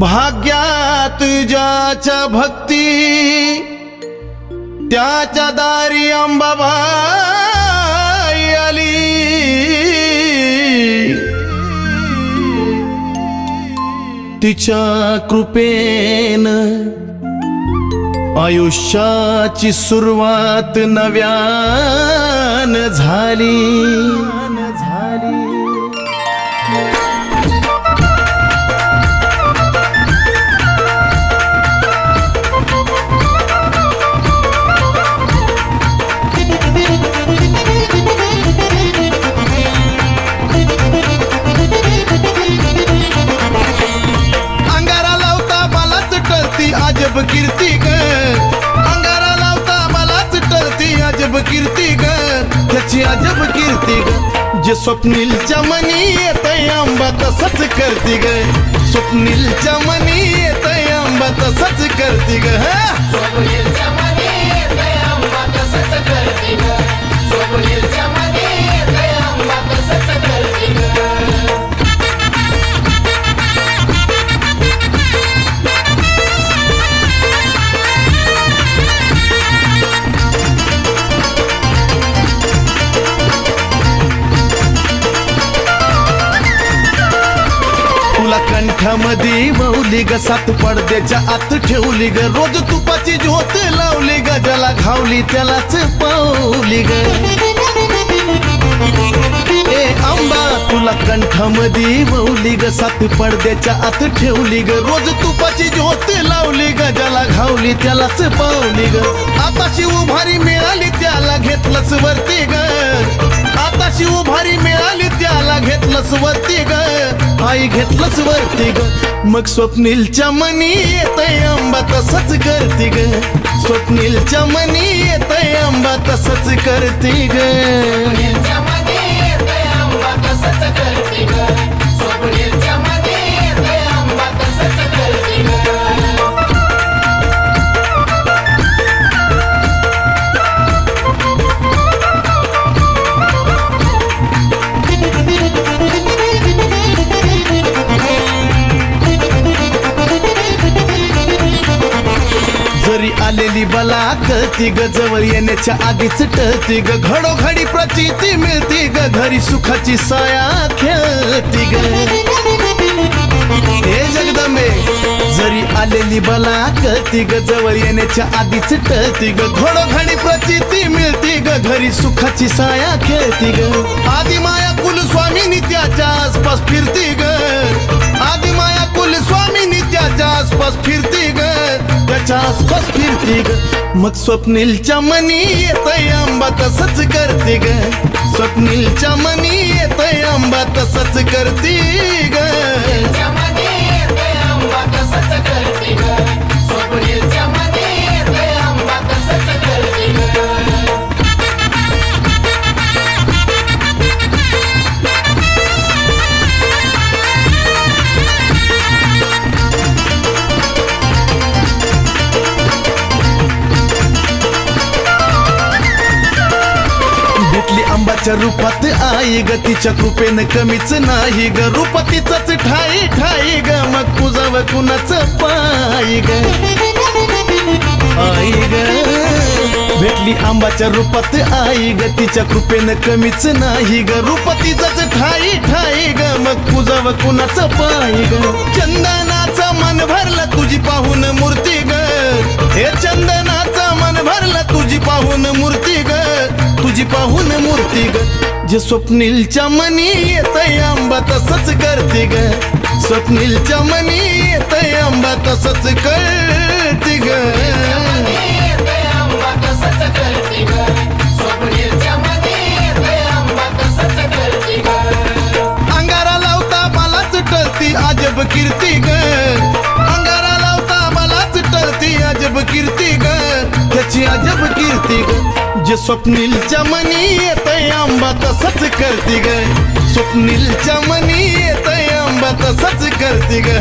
भाग्यात ज्याच्या भक्ती त्याच्या दारी अंबाबाई आली. तिच्या कृपेन आयुष्याची सुरुवात नव्यान झाली. अजब कीर्ती ग. अंगारा लावता मलाच टळती अजब कीर्ती ग. त्याची अजब कीर्ती ग. जे स्वप्नीलच्या मनी येत आंबा तसंच करती ग. स्वप्नीलच्या मनी येत आंबा तसंच करती ग. हा. स्वप्नीलच्या कंठामध्ये मौली ग सात पडद्याच्या आत ठेवली ग. रोज तुपाची ज्योत लावली ग. ज्याला घावली त्यालाच पावली ग. ए आंबा तुला कंठामध्ये मौली ग. सात पडद्याच्या आत ठेवली ग. रोज तुपाची ज्योत लावली ग. ज्याला घावली त्यालाच पावली ग. आताशी उभारी मिळाली त्याला घेतलंच वरती ग. आताशी उभारी घेतलंच वरती ग. आई घेतलंच वरती ग. मग स्वप्नीलच्या मनी येतय आंबा तसंच करते ग. स्वप्नीलच्या मनी येतय आंबा तसंच करते ग. स्वप्नीलच्या मध्ये आलेली बला कळती ग जवळ येण्याच्या आधीच टळती ग. घडोघडी प्रचिती मिळती ग. घरी सुखाची साया खेळती ग. हे जगदंबे जरी आलेली बला कळती ग जवळ येण्याच्या आधीच टळती ग. घडोघडी प्रचिती मिळती ग. घरी सुखाची साया खेळती ग. आदि माया कुल स्वामी त्याच्या आसपास फिरती ग. आदि माया कुल स्वामी त्याच्या आसपास फिरती ग. त्याच्या आसपास फिरती ग. मग स्वप्नीलच्या मनी येतय आंबा तसच करते ग. स्वप्नीलच्या मनी येतय आंबा तसच करती ग. देवाच्या रूपात आई ग तिच्या कृपेनं कमीच नाही ग. रूप ठाई ठाई ग. मग तुझं कुणाच पायी ग? आई ग भेटली आंबाच्या रूपात आई ग तिच्या कृपेनं कमीच नाही ग. रूप ठाई ठाई ग. मग तुझं कुणाच पायी ग? चंदनाचं मन भरलं तुझी पाहून मूर्ती ग. हे चंदनाचा मन भरलं तुझी पाहून मूर्ती ग. तुझी पाहून ग जे स्वप्नीलच्या मनी येतय आंबा तसंच करते ग स्वप्नीलच्या मनी येतय आंबा तसंच करते ग येतंय तसंच ग. तसंच ग. अंगारा लावता मलाच टळती अजब कीर्ती ग अंगारा लावता मलाच टळती अजब कीर्ती त्याची अजब कीर्ती ग. जे स्वप्नीलच्या मनी येत आंबा तसंच करती ग. स्वप्नीलच्या मनी येत आंबा तसंच करती ग.